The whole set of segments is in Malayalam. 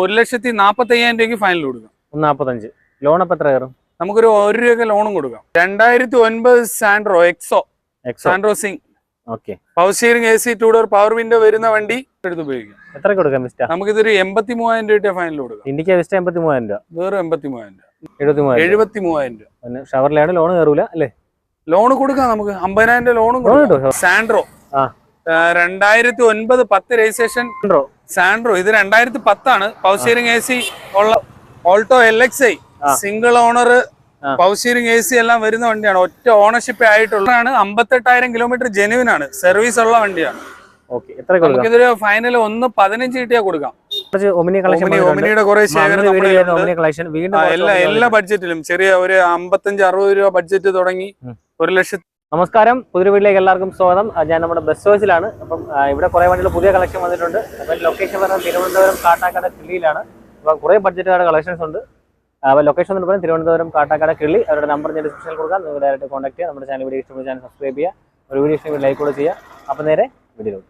ഒരു ലക്ഷത്തി നാപ്പത്തി അയ്യായിരം രൂപയ്ക്ക് ഫൈനൽ കൊടുക്കാം. നാപ്പത്തഞ്ച്. ലോൺ അപ്പം എത്ര കയറും? നമുക്കൊരു ഒരു രൂപ ലോണും കൊടുക്കാം. രണ്ടായിരത്തി ഒൻപത് Santro Exo Santro Xing okay power steering A C two door power window വരുന്ന വണ്ടി എടുത്ത് ഉപയോഗിക്കാം. എത്ര കൊടുക്കാം വിസ്റ്റ നമുക്കിതൊരു എൺപത്തി മൂവായിരം രൂപയുടെ ഫൈനൽ കൊടുക്കാം. ഇന്ത്യയ്ക്ക് വിസ്റ്റ എൺപത്തി മൂവായിരം രൂപ. വേറെ എൺപത്തി മൂവായിരം രൂപ. എഴുപത്തി മൂവായിരം രൂപ ഷവറിലാണ് ലോൺ കയറൂല അല്ലേ? ലോൺ കൊടുക്കാം നമുക്ക്. അമ്പതിനായിരം രൂപ ലോണും കൊടുക്കാം. സാൻഡ്രോ ആ. രണ്ടായിരത്തി ഒൻപത് പത്ത് രജിസ്ട്രേഷൻ സാൻഡ്രോ. സാൻഡ്രോ. ഇത് രണ്ടായിരത്തി പത്താണ് പവർ സ്റ്റിയറിംഗ് എ സി ഉള്ള Alto L X I. Single owner. Power steering A C എല്ലാം വരുന്ന വണ്ടിയാണ്. ഒറ്റ ഓണർഷിപ്പ് ആയിട്ടുള്ളതാണ്. അമ്പത്തെട്ടായിരം കിലോമീറ്റർ ജെനുവിൻ ആണ് സർവീസ് ഉള്ള വണ്ടിയാണ്. നമുക്കിതൊരു ഫൈനൽ ഒന്ന് പതിനഞ്ച് കിട്ടിയാൽ കൊടുക്കാം. ഒമിനിയുടെ കുറെ ശേഖരം എല്ലാ എല്ലാ ബഡ്ജറ്റിലും ചെറിയ ഒരു അമ്പത്തഞ്ച് അറുപത് രൂപ ബഡ്ജറ്റ് തുടങ്ങി. ഒരു ലക്ഷത്തി നമസ്കാരം. പുതിയ വീട്ടിലേക്ക് എല്ലാവർക്കും സ്വാഗതം. ഞാൻ നമ്മുടെ ബസ് ഹൗസിലാണ് അപ്പം ഇവിടെ കുറേ വണ്ടികൾ പുതിയ കളക്ഷൻ വന്നിട്ടുണ്ട്. അപ്പം ലൊക്കേഷൻ പറഞ്ഞാൽ തിരുവനന്തപുരം കാട്ടാക്കട കിള്ളിയിലാണ്. അപ്പം കുറെ ബഡ്ജറ്റുകാരുടെ കളക്ഷൻസ് ഉണ്ട്. അപ്പോൾ ലൊക്കേഷൻ എന്ന് പറയുന്നത് തിരുവനന്തപുരം കാട്ടാക്കട കിള്ളി. അവരുടെ നമ്പർ ഞാൻ ഡിസ്ക്രിപ്ഷനിൽ കൊടുക്കാം. നിങ്ങൾക്ക് ഡയറക്റ്റ് കോൺടാക്ട് ചെയ്യാം നമ്മുടെ ചാനൽ വീഡിയോ ഇഷ്ടപ്പെട്ട ചാനൽ സബ്സ്ക്രൈബ് ചെയ്യുക. ഒരു വീഡിയോ ഇഷ്ടം ലൈക്ക് കൂടെ ചെയ്യുക. അപ്പം നേരെ വീഡിയോ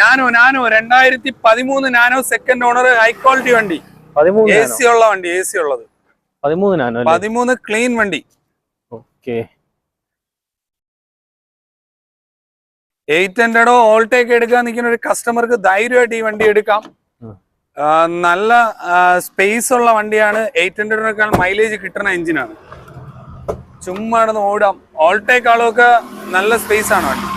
നാനോ നാനോ രണ്ടായിരത്തി പതിമൂന്ന് Nano second owner high quality വണ്ടി. എ പതിമൂന്ന് സി ഉള്ള വണ്ടി എ സി ഉള്ളത് പതിമൂന്നിനാണോ അല്ലേ? പതിമൂന്ന് ക്ലീൻ വണ്ടി. ഓക്കെ എയ്റ്റ് ഹൺഡ്രഡോ ഓൾട്ടേക്ക് എടുക്കാൻ നിൽക്കുന്ന ഒരു കസ്റ്റമർക്ക് ധൈര്യമായിട്ട് ഈ വണ്ടി എടുക്കാം. നല്ല സ്പേസ് ഉള്ള വണ്ടിയാണ്. എയ്റ്റ് ഹൺഡ്രഡിനേക്കാൾ മൈലേജ് കിട്ടുന്ന എഞ്ചിനാണ് ചുമ്മാ നടന്ന് ഓടാം. ഓൾട്ടേക്ക് ആളൊക്കെ നല്ല സ്പേസ് ആണ് വണ്ടി.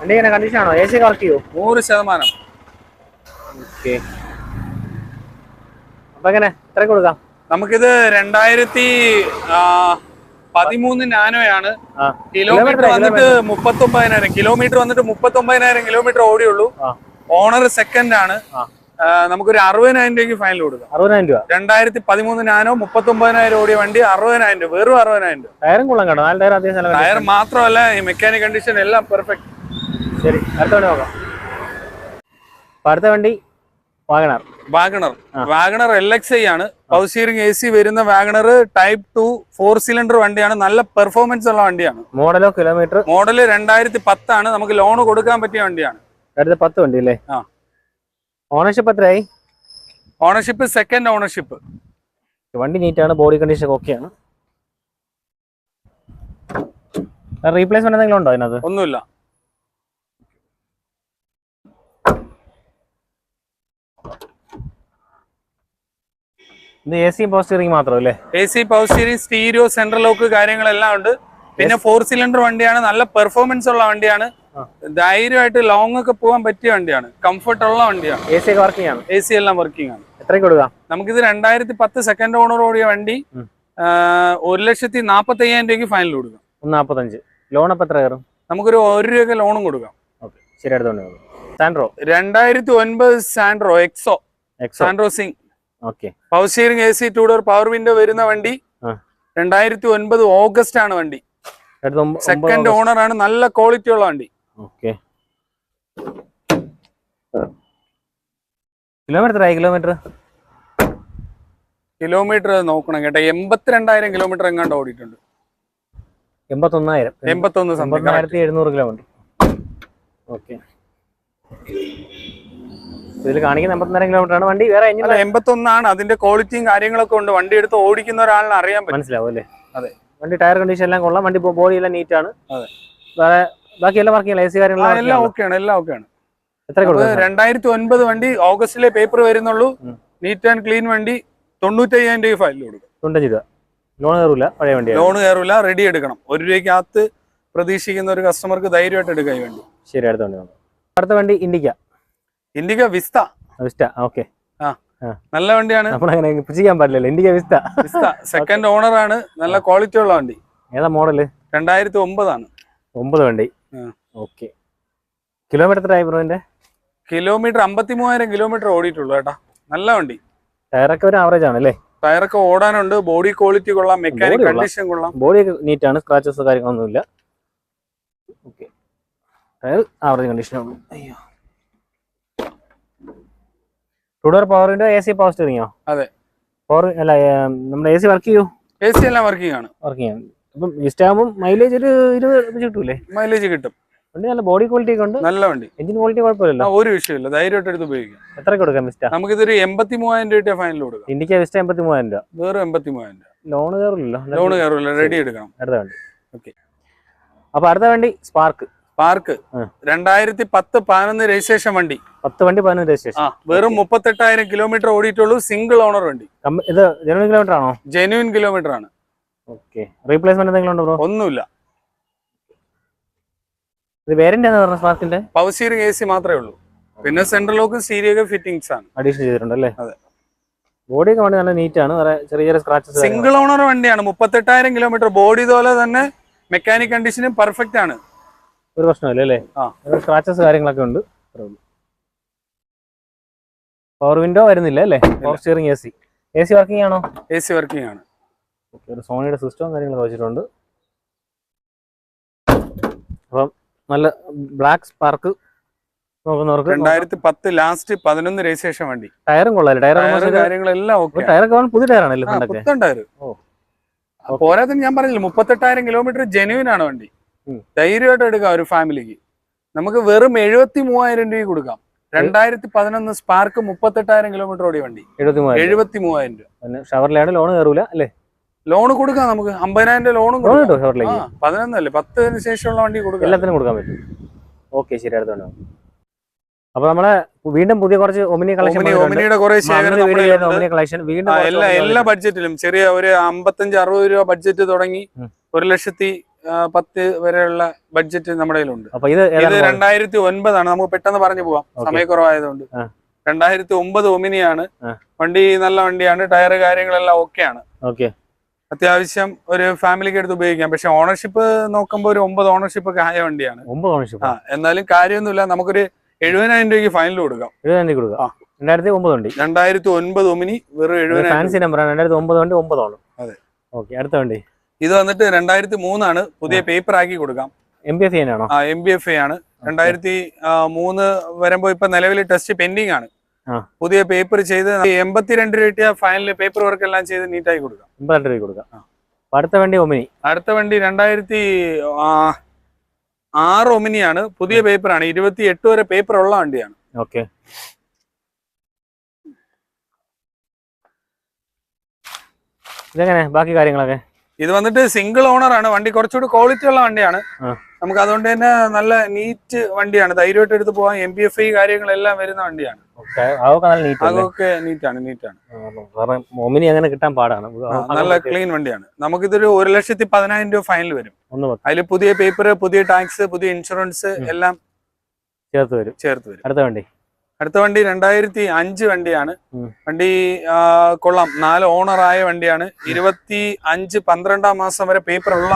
വണ്ടി ഇങ്ങനെ കണ്ടീഷൻ ആണോ? എ സി വർക്ക് ചെയ്യോ? നൂറ് ശതമാനം. ഓക്കെ അപ്പൊ എങ്ങനെ? എത്ര കൊടുക്കാം? നമുക്കിത് രണ്ടായിരത്തി പതിമൂന്ന് നാനോയാണ്. ആണ് കിലോമീറ്റർ വന്നിട്ട് മുപ്പത്തി ഒമ്പതിനായിരം കിലോമീറ്റർ വന്നിട്ട് മുപ്പത്തി ഒമ്പതിനായിരം കിലോമീറ്റർ ഓടിയുള്ളൂ. ഓണർ സെക്കൻഡ് ആണ്. നമുക്കൊരു അറുപതിനായിരം രൂപയ്ക്ക് ഫൈനൽ കൊടുക്കാം. അറുപതിനായിരം രൂപ. രണ്ടായിരത്തി പതിമൂന്ന് നാനോ മുപ്പത്തി ഒമ്പതിനായിരം ഓടിയ വണ്ടി അറുപതിനായിരം രൂപ. വെറും അറുപതിനായിരം രൂപ. ടയറും കൊള്ളാം കേട്ടോ. നാല് ടയർ അത്യാവശ്യം ടയർ മാത്രമല്ല ഈ മെക്കാനിക് കണ്ടീഷൻ എല്ലാം പെർഫെക്റ്റ് ശരി അടുത്ത വണ്ടി നോക്കാം. അടുത്ത വണ്ടി WagonR. WagonR. WagonR L X I ആണ്. പവർ സ്റ്റിയറിംഗ് എ സി വരുന്ന WagonR type two four cylinder വണ്ടിയാണ്. നല്ല പെർഫോമൻസ് ഉള്ള വണ്ടിയാണ്. മോഡലോ കിലോമീറ്റർ മോഡൽ രണ്ടായിരത്തി പത്താണ് നമുക്ക് ലോൺ കൊടുക്കാൻ പറ്റിയ വണ്ടിയാണ്. അടുത്ത പത്ത് വണ്ടി അല്ലേ ആ. ഓണർഷിപ്പ് എത്രയായി? ഓണർഷിപ്പ് സെക്കൻഡ് ഓണർഷിപ്പ് വണ്ടി നീറ്റാണ് ബോഡി കണ്ടീഷൻ ഓക്കെയാണ് റീപ്ലേസ്മെന്റ് എന്തെങ്കിലും ഉണ്ടോ അതിനകത്ത് ഒന്നുമില്ല. ഇത് എ സി പവർ സ്റ്റിയറിംഗ് മാത്രം അല്ലേ A C power steering stereo central lock കാര്യങ്ങളെല്ലാം ഉണ്ട്. പിന്നെ ഫോർ സിലിണ്ടർ വണ്ടിയാണ്. നല്ല പെർഫോമൻസ് ഉള്ള വണ്ടിയാണ്. ധൈര്യമായിട്ട് ലോങ് ഒക്കെ പോകാൻ പറ്റിയ വണ്ടിയാണ്. കംഫർട്ട് ഉള്ള വണ്ടിയാണ്. എ സി വർക്കിംഗ് ആണ്? എ സി എല്ലാം വർക്കിംഗ് ആണ്. എത്രയ്ക്ക് നമുക്കിത് രണ്ടായിരത്തി പത്ത് സെക്കൻഡ് ഓണർ ഓടിയ വണ്ടി ഒരു ലക്ഷത്തി നാപ്പത്തി അയ്യായിരം രൂപയ്ക്ക് ഫൈനൽ കൊടുക്കാം. നാപ്പത്തഞ്ച്. ലോൺ അപ്പം എത്ര കയറും? നമുക്കൊരു ഒരു രൂപ ലോണും കൊടുക്കാം. ഓക്കെ. ശരി അടുത്ത സാൻഡ്രോ രണ്ടായിരത്തി ഒൻപത് Santro Exo Santro Xing power steering A C two door power window വരുന്ന വണ്ടി. രണ്ടായിരത്തി ഒൻപത് ഓഗസ്റ്റ് ആണ് വണ്ടി. സെക്കൻഡ് ഓണർ ആണ് നല്ല ക്വാളിറ്റി ഉള്ള വണ്ടി. കിലോമീറ്റർ ആയി കിലോമീറ്റർ? കിലോമീറ്റർ നോക്കണം കേട്ടോ. എൺപത്തിരണ്ടായിരം കിലോമീറ്റർ എങ്ങാണ്ട് ഓടിയിട്ടുണ്ട്. എൺപത്തൊന്നായിരം. എൺപത്തൊന്ന് എഴുന്നൂറ് കിലോമീറ്റർ. ഓക്കെ. ഇതിൽ കാണിക്കുന്ന എൺപത്തിനായിരം കിലോമീറ്റർ ആണ്. വണ്ടി വേറെ എൺപത്തൊന്നാണ്. അതിന്റെ ക്വാളിറ്റിയും കാര്യങ്ങളൊക്കെ ഉണ്ട്. വണ്ടി എടുത്ത് ഓടിക്കുന്ന ഒരാളിനെ അറിയാൻ പറ്റും. മനസ്സിലാവും അല്ലേ? അതെ. വണ്ടി ടയർ കണ്ടീഷൻ എല്ലാം കൊള്ളാം. വണ്ടി ബോഡി എല്ലാം നീറ്റ് ആണ്. വേറെ ബാക്കി എല്ലാം വർക്കിംഗ് എ സി കാര്യങ്ങളും കാര്യങ്ങളെല്ലാം എല്ലാം. ഓക്കെയാണ് എല്ലാം ഓക്കെയാണ് എത്ര രണ്ടായിരത്തി ഒൻപത് വണ്ടി ഓഗസ്റ്റിലെ പേപ്പർ വരുന്നുള്ളൂ. നീറ്റ് ആൻഡ് ക്ലീൻ വണ്ടി തൊണ്ണൂറ്റയ്യായിരം രൂപ ഫയലിൽ കൊടുക്കും. തൊണ്ണൂറ്റഞ്ച് രൂപ. ലോൺ കയറൂല? പഴയ വണ്ടി ലോൺ കയറില്ല റെഡി എടുക്കണം. ഒരു രൂപയ്ക്കകത്ത് പ്രതീക്ഷിക്കുന്ന ഒരു കസ്റ്റമർക്ക് ധൈര്യമായിട്ട് എടുക്കാം ഈ വണ്ടി. ശരി അടുത്ത വണ്ടി അടുത്ത വണ്ടി Indica Indica Vista. Vista okay. നല്ല വണ്ടിയാണ്. നമ്മളങ്ങനെ പുച്ഛിക്കാൻ പാടില്ലല്ലോ. Indica Vista. Vista. Second owner ആണ്. നല്ല ക്വാളിറ്റി ഉള്ള വണ്ടി. ഏതാ മോഡൽ രണ്ടായിരത്തി ഒമ്പതാണ് ഒമ്പത് വണ്ടി. ഓക്കെ. കിലോമീറ്റർ എത്ര ആയി ബ്രോന്റെ കിലോമീറ്റർ അമ്പത്തി മൂവായിരം കിലോമീറ്റർ ഓടിയിട്ടുള്ളൂ കേട്ടാ നല്ല വണ്ടി. ടയറൊക്കെ ഒരു ആവറേജ് ആണ് അല്ലേ? ടയറൊക്കെ ഓടാനുണ്ട്. ബോഡി ക്വാളിറ്റി കൊള്ളാം. മെക്കാനിക് കണ്ടീഷൻ കൊള്ളാം. ബോഡി നീറ്റ് ആണ്. സ്ക്രാച്ചസ് കാര്യങ്ങളൊന്നുമില്ല. ഓക്കെ ടയർ ആവറേജ് കണ്ടീഷനുള്ളൂ അയ്യോ. Two door window A C power സ്റ്റിയറിങ്ങോ അതെ. പവർ അല്ല നമ്മുടെ എ സി വർക്ക് ചെയ്യൂ? എ സി എല്ലാം വർക്കിംഗ് ആണ് വർക്ക് ചെയ്യാം അപ്പം ഇഷ്ടാകുമ്പോൾ മൈലേജ് ഒരു ഇരുപത് കിട്ടൂലേ? മൈലേജ് കിട്ടും. വണ്ടി നല്ല ബോഡി ക്വാളിറ്റി ഒക്കെ ഉണ്ട്. നല്ല വണ്ടി. എഞ്ചിൻ ക്വാളിറ്റി കുഴപ്പമില്ലല്ലോ? ഒരു വിഷയമില്ല. ധൈര്യമായിട്ട് എടുത്ത് ഉപയോഗിക്കാം. എത്ര കൊടുക്കാം മിസ്റ്റ നമുക്കിതൊരു എൺപത്തി മൂവായിരം രൂപ ഫൈനൽ കൊടുക്കാം. ഇന്ത്യയ്ക്ക് വിസ്റ്റ എൺപത്തി മൂവായിരം രൂപ. വേറെ എൺപത്തി മൂവായിരം രൂപ. ലോൺ കയറില്ലല്ലോ ലോൺ കയറില്ല റെഡി എടുക്കാം അടുത്ത വണ്ടി. ഓക്കെ അപ്പൊ അടുത്ത വണ്ടി സ്പാർക്ക് പാർക്ക്. രണ്ടായിരത്തി പത്ത് പതിനൊന്ന് രജിസ്ട്രേഷൻ വണ്ടി. പത്ത് വണ്ടി പതിനൊന്ന് രജിസ്ട്രേഷൻ. വെറും മുപ്പത്തെട്ടായിരം കിലോമീറ്റർ ഓടിയിട്ടുള്ളൂ സിംഗിൾ ഓണർ വണ്ടി. ഇത് ജനുവൻ കിലോമീറ്റർ ആണോ? ജനുവൻ കിലോമീറ്റർ ആണ്. ഓക്കെ റീപ്ലേസ്മെന്റ് എന്തെങ്കിലും ഉണ്ടോ ഒന്നുമില്ല. ഇത് വേരിയന്റ് ആണ് പറഞ്ഞ സ്പാർക്കിന്റെ പവർ സ്റ്റിയറിംഗ് എ സി മാത്രമേ ഉള്ളൂ. പിന്നെ സെൻട്രൽ ലോക്കും സീരിയ ഫിറ്റിംഗ്സ് ആണ്. അഡീഷൻ ചെയ്തിട്ടുണ്ട് അല്ലേ? അതെ. ബോഡി ഒക്കെ വണ്ടി നല്ല നീറ്റ് ആണ്. ചെറിയ ചെറിയ സ്ക്രാച്ചസ് സിംഗിൾ ഓണർ വണ്ടിയാണ്. മുപ്പത്തെട്ടായിരം കിലോമീറ്റർ ബോഡി പോലെ തന്നെ മെക്കാനിക് കണ്ടീഷനും പെർഫെക്റ്റ് ആണ്. ഒരു പ്രശ്നമില്ല അല്ലേ. സ്ക്രാച്ചസ് കാര്യങ്ങളൊക്കെ ഉണ്ട്. പവർ വിൻഡോ വരുന്നില്ല അല്ലേ? Power steering A C A C working ആണോ? എ സി വർക്കിംഗ് ആണ്. ഓക്കെ ഒരു സോണിയുടെ സിസ്റ്റവും കാര്യങ്ങളൊക്കെ വെച്ചിട്ടുണ്ട്. അപ്പം നല്ല ബ്ലാക്ക് സ്പാർക്ക് നോക്കുന്നവർക്ക് രണ്ടായിരത്തി പത്ത് ലാസ്റ്റ് പതിനൊന്ന് രജിസ്ട്രേഷൻ വണ്ടി. ടയറും കൊള്ളാല്ലേ ടയർ ടയർ കാര്യങ്ങളെല്ലാം ഓക്കെ ടയറൊക്കെ വന്ന് പുതിയ ടയറാണല്ലേ പുത്തൻ ടയർ ഓ. പോരാത്തിന് ഞാൻ പറഞ്ഞില്ല മുപ്പത്തെട്ടായിരം കിലോമീറ്റർ ജെനുവിൻ ആണ് വണ്ടി. ധൈര്യമായിട്ട് എടുക്കാം ഒരു ഫാമിലിക്ക്. നമുക്ക് വെറും എഴുപത്തി മൂവായിരം രൂപ കൊടുക്കാം. രണ്ടായിരത്തി പതിനൊന്ന് സ്പാർക്ക് മുപ്പത്തെട്ടായിരം കിലോമീറ്റർ ഓടിയ വണ്ടി. എഴുപത്തി മൂവായിരം രൂപ. പിന്നെ ഷവറിലാണ് ലോൺ കയറൂല അല്ലേ? ലോൺ കൊടുക്കാം നമുക്ക്. അമ്പതിനായിരം രൂപ ലോണും കൊടുക്കാം. പതിനൊന്നല്ലേ പത്തിന് ശേഷമുള്ള വണ്ടി കൊടുക്കാം. എല്ലാത്തിനും കൊടുക്കാൻ പറ്റും. ഓക്കെ ശരി അടുത്തോണ്ട് അപ്പൊ നമ്മളെ വീണ്ടും പുതിയ കുറച്ച് ഒമിനി കളക്ഷൻ ഒമിനി ഒമിനിയുടെ കുറെ കളക്ഷൻ വീണ്ടും എല്ലാ എല്ലാ ബഡ്ജറ്റിലും ചെറിയ ഒരു അമ്പത്തഞ്ച് അറുപത് രൂപ ബഡ്ജറ്റ് തുടങ്ങി. ഒരു ലക്ഷത്തി പത്ത് വരെയുള്ള ബഡ്ജറ്റ് നമ്മുടെ കയ്യിലുണ്ട്. ഇത് രണ്ടായിരത്തി ഒൻപതാണ് നമുക്ക് പെട്ടെന്ന് പറഞ്ഞു പോവാം. സമയക്കുറവായതുകൊണ്ട്. രണ്ടായിരത്തി ഒമ്പത് ഒമിനിയാണ്. വണ്ടി നല്ല വണ്ടിയാണ്. ടയർ കാര്യങ്ങളെല്ലാം ഓക്കെയാണ്. ഓക്കെ. അത്യാവശ്യം ഒരു ഫാമിലിക്ക് എടുത്ത് ഉപയോഗിക്കാം. പക്ഷെ ഓണർഷിപ്പ് നോക്കുമ്പോൾ ഒരു ഒമ്പത് ഓണർഷിപ്പ് ഒക്കെ ആയ വണ്ടിയാണ്. ഒമ്പത് ഓണർഷിപ്പ് ആ? എന്നാലും കാര്യമൊന്നുമില്ല. നമുക്കൊരു എഴുപതിനായിരം രൂപയ്ക്ക് ഫൈനൽ കൊടുക്കാം. എഴുപതിനായിരം കൊടുക്കാം. രണ്ടായിരത്തി ഒമ്പത് വണ്ടി. രണ്ടായിരത്തി ഒൻപത് ഒമിനി വെറും എഴുപതിനായിരം ഫാൻസി നമ്പർ രണ്ടായിരത്തി ഒമ്പത് വണ്ടി ഒമ്പത് ഓണം. അതെ. ഓക്കെ അടുത്ത വണ്ടി. ഇത് വന്നിട്ട് രണ്ടായിരത്തി മൂന്നാണ് പുതിയ പേപ്പർ ആക്കി കൊടുക്കാം. എം ബി എഫ് ചെയ്യാനാണോ ആ എം ബി എഫ് ആണ് രണ്ടായിരത്തി മൂന്ന് വരുമ്പോ ഇപ്പൊ നിലവിൽ ടെസ്റ്റ് പെൻഡിങ് ആണ് പുതിയ പേപ്പർ ചെയ്ത് എൺപത്തിരണ്ട് രൂപ കിട്ടിയ ഫൈനൽ പേപ്പർ വർക്ക് എല്ലാം ചെയ്ത് നീറ്റായി കൊടുക്കാം. എൺപത്തിരണ്ട് രൂപ കൊടുക്കാം. അടുത്ത വണ്ടി ഒമിനി. അടുത്ത വണ്ടി രണ്ടായിരത്തി ആറ് ഒമിനിയാണ്. പുതിയ പേപ്പറാണ്. ഇരുപത്തി എട്ട് വരെ പേപ്പർ ഉള്ള വണ്ടിയാണ്. ഓക്കെ. ഇതെങ്ങനെ? ബാക്കി കാര്യങ്ങളൊക്കെ? ഇത് വന്നിട്ട് സിംഗിൾ ഓണർ ആണ്. വണ്ടി കുറച്ചുകൂടി ക്വാളിറ്റി ഉള്ള വണ്ടിയാണ്. നമുക്ക് അതുകൊണ്ട് തന്നെ നല്ല നീറ്റ് വണ്ടിയാണ്. ധൈര്യമായിട്ട് എടുത്ത് പോകാൻ എം പി എഫ് ഐ കാര്യങ്ങളെല്ലാം വരുന്ന വണ്ടിയാണ്. അതൊക്കെ നീറ്റാണ് നീറ്റാണ് ഒമിനി അങ്ങനെ കിട്ടാൻ പാടാണ്. നല്ല ക്ലീൻ വണ്ടിയാണ്. നമുക്കിതൊരു ഒരു ലക്ഷത്തി പതിനായിരം രൂപ ഫൈനൽ വരും. അതിൽ പുതിയ പേപ്പർ പുതിയ ടാക്സ് പുതിയ ഇൻഷുറൻസ് എല്ലാം ചേർത്ത് വരും. ചേർത്ത് വരും. അടുത്ത വണ്ടി. അടുത്ത വണ്ടി രണ്ടായിരത്തി അഞ്ച് വണ്ടിയാണ്. വണ്ടി കൊള്ളാം. നാല് ഓണർ ആയ വണ്ടിയാണ്. ഇരുപത്തി അഞ്ച് പന്ത്രണ്ടാം മാസം വരെ പേപ്പർ ഉള്ള.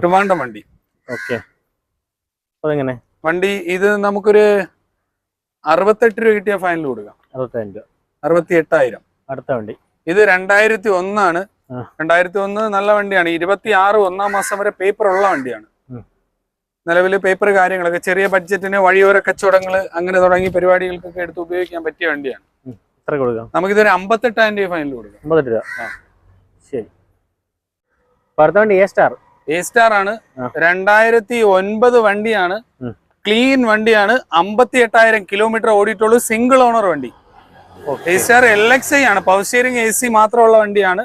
ട്രിവാൻഡം വണ്ടി. ഓക്കെ. അതെങ്ങനെ? വണ്ടി ഇത് നമുക്കൊരു അറുപത്തെട്ട് രൂപ കിട്ടിയ ഫൈനൽ കൊടുക്കാം. അറുപത്തി എട്ടായിരം അടുത്ത വണ്ടി. ഇത് രണ്ടായിരത്തി ഒന്നാണ്. രണ്ടായിരത്തി ഒന്ന് നല്ല വണ്ടിയാണ്. ഇരുപത്തി ആറ് ഒന്നാം മാസം വരെ പേപ്പർ ഉള്ള വണ്ടിയാണ്. നിലവിൽ പേപ്പർ കാര്യങ്ങളൊക്കെ ചെറിയ ബഡ്ജറ്റിന് വഴിയോര കച്ചവടങ്ങൾ അങ്ങനെ തുടങ്ങി പരിപാടികൾക്കൊക്കെ എടുത്ത് ഉപയോഗിക്കാൻ പറ്റിയ വണ്ടിയാണ്. എത്ര കൊടുക്കാം? നമുക്കിതൊരു അമ്പത്തെട്ടായിരം രൂപ ഫൈനൽ കൊടുക്കാം. അമ്പത്തെട്ട് രൂപ. ശരി. അപ്പൊ അടുത്ത വണ്ടി എ സ്റ്റാർ എ സ്റ്റാർ ആണ്. രണ്ടായിരത്തി ഒൻപത് വണ്ടിയാണ്. ക്ലീൻ വണ്ടിയാണ്. അമ്പത്തി എട്ടായിരം കിലോമീറ്റർ ഓടിയിട്ടുള്ളൂ. സിംഗിൾ ഓണർ വണ്ടി. A star L X I ആണ്. പവർ സ്റ്റിയറിംഗ് എ സി മാത്രമുള്ള വണ്ടിയാണ്.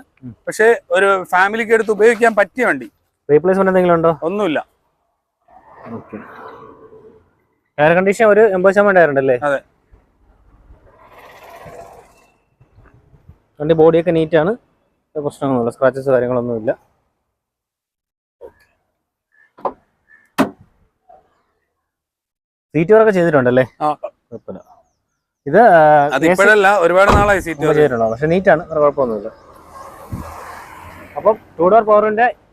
പക്ഷെ ഒരു ഫാമിലിക്ക് എടുത്ത് ഉപയോഗിക്കാൻ പറ്റിയ വണ്ടി. റീപ്ലേസ്മെന്റ് എന്തെങ്കിലും ഉണ്ടോ? ഒന്നുമില്ല. എയർ കണ്ടീഷൻ ഒരു എൺപത് ശതമാനം ടയർ ഉണ്ടല്ലേ? അതെ. വണ്ടി ബോഡിയൊക്കെ നീറ്റാണ് പ്രശ്നങ്ങളൊന്നുമില്ല സ്ക്രാച്ചസ് കാര്യങ്ങളൊന്നുമില്ല സീറ്റ് വർക്ക് ചെയ്തിട്ടുണ്ടല്ലേ? ഇത് ഒരുപാട് നാളായി സീറ്റ് ചെയ്തിട്ടുണ്ടോ പക്ഷെ നീറ്റാണ് കുഴപ്പമൊന്നുമില്ല. അപ്പം ടൂ ഡോർ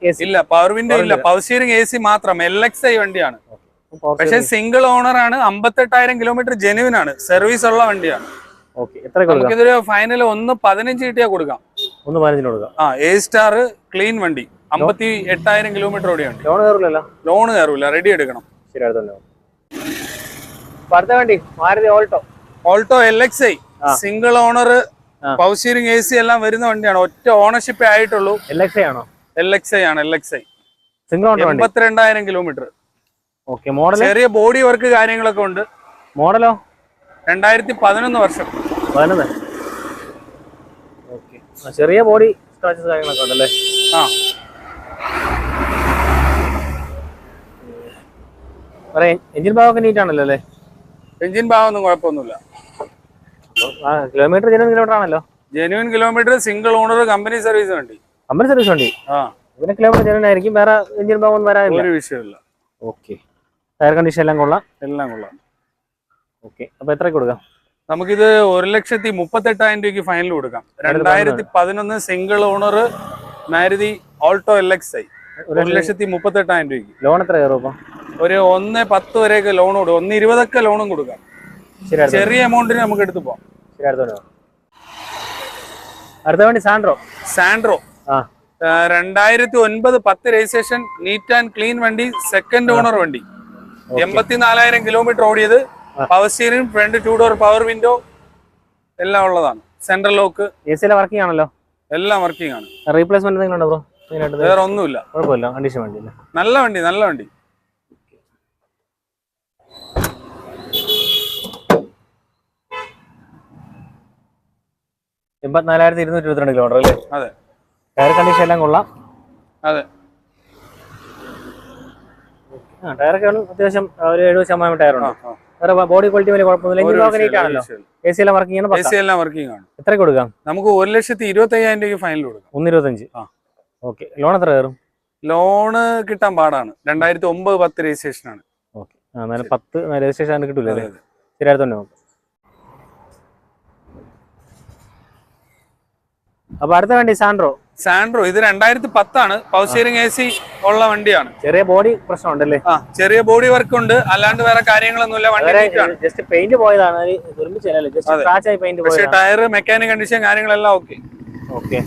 എ സി ഇല്ല പവർ വിൻഡോ ഇല്ല. പവർ സ്റ്റിയറിംഗ് എ സി മാത്രം. എൽ എക്സ് ഐ വണ്ടിയാണ്. പക്ഷെ സിംഗിൾ ഓണർ ആണ്. അമ്പത്തെട്ടായിരം കിലോമീറ്റർ ജെനുവിൻ ആണ്. സർവീസ് ഉള്ള വണ്ടിയാണ്. നമുക്കിതൊരു ഫൈനൽ ഒന്ന് പതിനഞ്ച് കിട്ടിയാ കൊടുക്കാം. ഒന്ന് പതിനഞ്ചിന് കൊടുക്കാം. ആ എ സ്റ്റാർ ക്ലീൻ വണ്ടി. അമ്പത്തി എട്ടായിരം കിലോമീറ്റർ ഓടിയാണ് ലോൺ കയറില്ല ലോൺ കയറില്ല റെഡി എടുക്കണം. അടുത്ത വണ്ടി Maruti Alto Alto L X I single owner. Power steering A C എല്ലാം വരുന്ന വണ്ടിയാണ്. ഒറ്റ ഓണർഷിപ്പ് ആയിട്ടുള്ളൂ. എൽ എക്സ് ആണോ? എൽ എക്സ് ഐ ആണ് L X I single owner എൺപത്തിരണ്ടായിരം kilometre okay model ചെറിയ ബോഡി വർക്ക് കാര്യങ്ങളൊക്കെ ഉണ്ട്. മോഡലോ രണ്ടായിരത്തി പതിനൊന്ന് വർഷം. പതിനൊന്ന്. ഓക്കെ ചെറിയ ബോഡി സ്ക്രാച്ചസ് കാര്യങ്ങളൊക്കെ ഉണ്ടല്ലേ? ആ. എഞ്ചിൻ ഭാഗമൊക്കെ നീറ്റ് ആണല്ലോ അല്ലേ? എഞ്ചിൻ ഭാഗമൊന്നും കുഴപ്പമൊന്നുമില്ല. കിലോമീറ്റർ ജെനുവിൻ കിലോമീറ്റർ ആണല്ലോ? Genuine kilometre single owner company service വണ്ടി. കമ്പനി സർവീസ് വണ്ടി? ആ. പിന്നെ കിലോമീറ്റർ ജനുവൻ ആയിരിക്കും വേറെ എഞ്ചിൻ ഭാഗം വരാനില്ല. ഒരു വിഷയമില്ല ഓക്കെ ടയർ കണ്ടീഷൻ എല്ലാം കൊള്ളാം. എല്ലാം കൊള്ളാം. ഓക്കെ അപ്പൊ എത്ര കൊടുക്കാം? നമുക്കിത് ഒരു ലക്ഷത്തി മുപ്പത്തെട്ടായിരം രൂപയ്ക്ക് ഫൈനൽ കൊടുക്കാം. രണ്ടായിരത്തി പതിനൊന്ന് single owner Maruti Alto L X I ഒരു ലക്ഷത്തി മുപ്പത്തെട്ടായിരം രൂപയ്ക്ക്. ലോൺ എത്ര കയറും ഒരു ഒന്ന് പത്ത് വരെയൊക്കെ ലോൺ കൊടുക്കും ഒന്ന് ഇരുപതൊക്കെ ലോണും കൊടുക്കാം. ചെറിയ എമൗണ്ടിന് നമുക്ക് എടുത്തു പോവാം. അടുത്ത വണ്ടി. സാൻഡ്രോ? സാൻഡ്രോ. രണ്ടായിരത്തി ഒൻപത് പത്ത് രജിസ്ട്രേഷൻ നീറ്റ് ആൻഡ് ക്ലീൻ വണ്ടി സെക്കൻഡ് ഓണർ വണ്ടി. എൺപത്തിനാലായിരം കിലോമീറ്റർ ഓടിയത്. Power steering front two door power window എല്ലാം ഉള്ളതാണ്. സെൻട്രൽ ലോക്ക് വർക്കിംഗ് ആണല്ലോ? എല്ലാം വർക്കിംഗ് ആണ്. റീപ്ലേസ്മെന്റ് എന്തെങ്കിലും ഉണ്ടോ ബ്രോ വേറെ ഒന്നുമില്ല കുഴപ്പമില്ല കണ്ടീഷൻ വണ്ടി നല്ല വണ്ടി നല്ല വണ്ടി. എൺപത്തിനാലായിരത്തി ഇരുന്നൂറ്റി ഇരുപത്തിരണ്ട് കിലോമീറ്റർ അല്ലേ? അതെ. ടയർ കണ്ടീഷൻ എല്ലാം കൊള്ളാം. അതെ. ആ ടയറൊക്കെ അത്യാവശ്യം ഒരു എഴുപത് ശതമാനം വേറെ ബോഡി ക്വാളിറ്റി വലിയ കുഴപ്പമില്ല എഞ്ചിൻ നീറ്റ് ആണല്ലോ. വിഷയമില്ല. എ സി എല്ലാം വർക്കിംഗ് ആണ് എ പക്ക. സി എല്ലാം വർക്കിംഗ് ആണ്. എത്ര കൊടുക്കാം? നമുക്ക് ഒരു ലക്ഷത്തി ഇരുപത്തി അയ്യായിരം രൂപയ്ക്ക് ഫൈനൽ കൊടുക്കാം. ഒന്ന് ഇരുപത്തഞ്ച് ആ. ഓക്കെ ലോൺ എത്ര കയറും? ലോണ് കിട്ടാൻ പാടാണ്. രണ്ടായിരത്തി ഒമ്പത് പത്ത് രജിസ്ട്രേഷൻ ആണ്. ഓക്കെ പത്ത് രജിസ്ട്രേഷൻ കിട്ടൂല? അതെ, അല്ലേ അതെ. ശരി അടുത്ത നോക്കാം അപ്പൊ അടുത്ത വണ്ടി സാൻഡ്രോ. സാൻഡ്രോ ഇത് രണ്ടായിരത്തി പത്താണ് പവർ സ്റ്റിയറിംഗ് എ സി ഉള്ള വണ്ടിയാണ്. ചെറിയ ബോഡി പ്രശ്നം ഉണ്ടല്ലേ ആ ചെറിയ ബോഡി വർക്ക് ഉണ്ട് അല്ലാണ്ട് വേറെ കാര്യങ്ങളൊന്നുമില്ല. വണ്ടി ജസ്റ്റ് പെയിന്റ് പോയതാണ്. ജസ്റ്റ് പെയിന്റ് പക്ഷെ ടയർ മെക്കാനിക് കണ്ടീഷൻ കാര്യങ്ങളെല്ലാം ഓക്കെ ഓക്കെ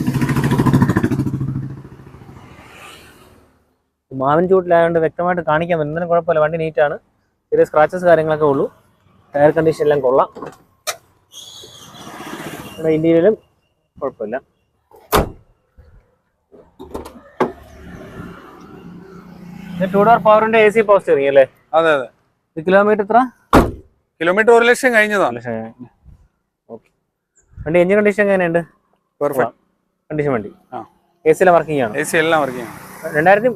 മാവിൻ ചൂട്ടിലായതുകൊണ്ട് വ്യക്തമായിട്ട് കാണിക്കാൻ പറ്റും എന്തെങ്കിലും കുഴപ്പമില്ല. വണ്ടി നീറ്റാണ്. ചെറിയ സ്ക്രാച്ചസ് കാര്യങ്ങളൊക്കെ ഉള്ളൂ. ടയർ കണ്ടീഷൻ എല്ലാം കൊള്ളാം. ഇവിടെ ഇന്ത്യയിലും കുഴപ്പമില്ല. ടൂ ഡോർ പവറിന്റെ എ സി പവർ സ്റ്റിയറിംഗ് അല്ലേ? അതെ അതെ. കിലോമീറ്റർ എത്ര? കിലോമീറ്റർ ഒരു ലക്ഷം കഴിഞ്ഞതാണ്. വണ്ടി എഞ്ചിൻ കണ്ടീഷൻ എങ്ങനെയുണ്ട്? പെർഫെക്റ്റ് കണ്ടീഷൻ വണ്ടി. ആ. സി എല്ലാം വർക്കിംഗ് ആണ്? എ സി എല്ലാം വർക്കിംഗ് ആണ്. രണ്ടായിരത്തി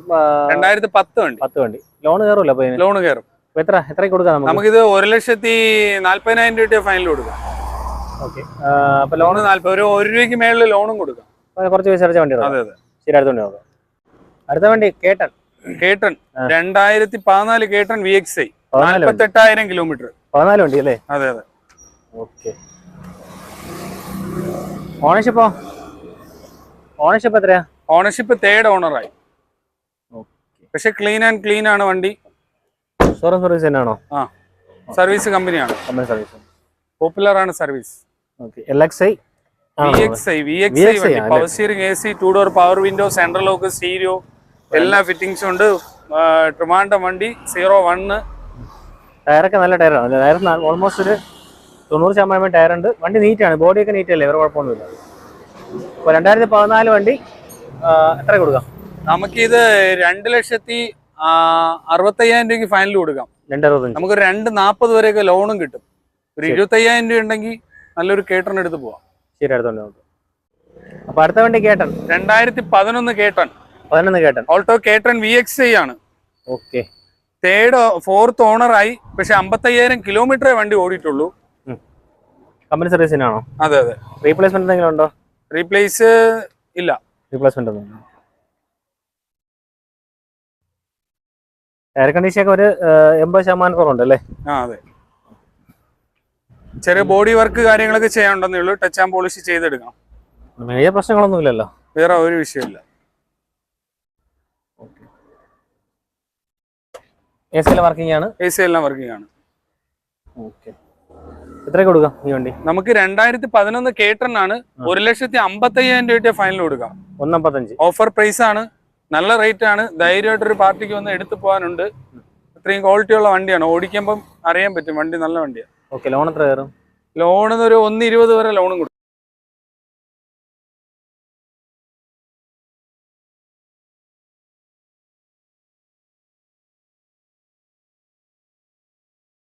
രണ്ടായിരത്തി പത്ത് വണ്ടി. പത്ത് വണ്ടി. ലോൺ കയറുമല്ലോ അപ്പൊ ലോൺ കയറും എത്ര കൊടുക്കാം നമുക്കിത് ഒരു ലക്ഷത്തി നാല്പതിനായിരം രൂപ ഫൈനൽ കൊടുക്കാം. ഓക്കെ അപ്പൊ ലോൺ നാല്പത് ഒരു ഒരു രൂപയ്ക്ക് മേളിൽ ലോണും കൊടുക്കാം. കുറച്ച് പൈസ അടച്ച വണ്ടി അതെ അതെ. ശരി അടുത്ത വണ്ടി നോക്കാം. അടുത്ത വണ്ടി കേട്ടൺ രണ്ടായിരത്തി പതിനാല് K ten V X I നാല്പത്തെട്ടായിരം kilometre. പതിനാല് വണ്ടി അല്ലേ? അതെ അതെ. ഓക്കെ. ഓണർഷിപ്പോ ഓണർഷിപ്പ് എത്രയാ? ഓണർഷിപ്പ് തേർഡ് ഓണറായി പക്ഷെ ക്ലീൻ ആൻഡ് ക്ലീൻ ആണ് വണ്ടി. ഷോറൂം സർവീസ് തന്നെയാണോ ആ. സർവീസ് കമ്പനിയാണ് കമ്പനി സർവീസ് പോപ്പുലർ ആണ് service okay. L X I V X I V X I VXI വണ്ടി. ആണ് power steering A C two door power window central lock stereo എല്ലാ ഫിറ്റിംഗ്സും ഉണ്ട്. ട്രിമാൻഡം വണ്ടി സീറോ വണ്ണ് ടയറൊക്കെ നല്ല ടയറാണ് ടയർ ഓൾമോസ്റ്റ് ഒരു തൊണ്ണൂറ് ശതമാനം ടയർ ഉണ്ട്. വണ്ടി നീറ്റാണ് ബോഡിയൊക്കെ നീറ്റ് അല്ലേ? വേറെ കുഴപ്പമൊന്നുമില്ല. അപ്പോൾ രണ്ടായിരത്തി പതിനാല് വണ്ടി എത്ര കൊടുക്കാം? നമുക്കിത് രണ്ട് ലക്ഷത്തി അറുപത്തയ്യായിരം രൂപയ്ക്ക് ഫൈനൽ കൊടുക്കാം. നമുക്ക് രണ്ട് നാൽപ്പത് വരെയൊക്കെ ലോണും കിട്ടും. ഒരു ഇരുപത്തയ്യായിരം രൂപ ഉണ്ടെങ്കിൽ നല്ലൊരു കേട്ടൺ എടുത്ത് പോവാം. ശരി അടുത്തോണ്ട് അപ്പൊ അടുത്ത വണ്ടി കേട്ടൻ രണ്ടായിരത്തി പതിനൊന്ന് കേട്ടൺ. പതിനൊന്ന് K ten. Alto K ten V X I ആണ്. ഓക്കെ. തേർഡ് ഫോർത്ത് ഓണറായി പക്ഷെ അമ്പത്തയ്യായിരം കിലോമീറ്ററേ വണ്ടി ഓടിയിട്ടുള്ളൂ. കമ്പനി സർവീസിനാണോ അതെ അതെ. റീപ്ലേസ്മെന്റ് എന്തെങ്കിലും ഉണ്ടോ? റീപ്ലേസ് ഇല്ല. റീപ്ലേസ്മെന്റ് ഒന്നും എയർ കണ്ടീഷൻ ഒക്കെ ഒരു എൺപത് ശതമാനം കുറവുണ്ട് അല്ലേ? ആ അതെ. ചെറിയ ബോഡി വർക്ക് കാര്യങ്ങളൊക്കെ ചെയ്യാനുണ്ടെന്നേ ഉള്ളൂ. ടച്ച് ആൻഡ് പോളിഷ് ചെയ്തെടുക്കാം മേജർ പ്രശ്നങ്ങളൊന്നും ഇല്ലല്ലോ. വേറെ ഒരു വിഷയമില്ല എ വർക്കിംഗ് ആണ്? എ സി എല്ലാം വർക്കിംഗ് ആണ്. ഓക്കെ എത്ര കൊടുക്കാം ഈ വണ്ടി? നമുക്ക് രണ്ടായിരത്തി പതിനൊന്ന് കേട്ടൺ ആണ് ഒരു ലക്ഷത്തി അമ്പത്തയ്യായിരം രൂപയുടെ ഫൈനൽ കൊടുക്കാം. ഒന്നമ്പത്തഞ്ച്. ഓഫർ പ്രൈസ് ആണ്. നല്ല റേറ്റ് ആണ്. ധൈര്യമായിട്ട് ഒരു പാർട്ടിക്ക് വന്ന് എടുത്തു പോകാനുണ്ട്. ഇത്രയും ക്വാളിറ്റി ഉള്ള വണ്ടിയാണ്. ഓടിക്കുമ്പം അറിയാൻ പറ്റും. വണ്ടി നല്ല വണ്ടിയാണ്. ഓക്കെ ലോൺ എത്ര കയറും? ഒരു ഒന്ന് ഇരുപത് വരെ ലോണും കൊടുക്കും.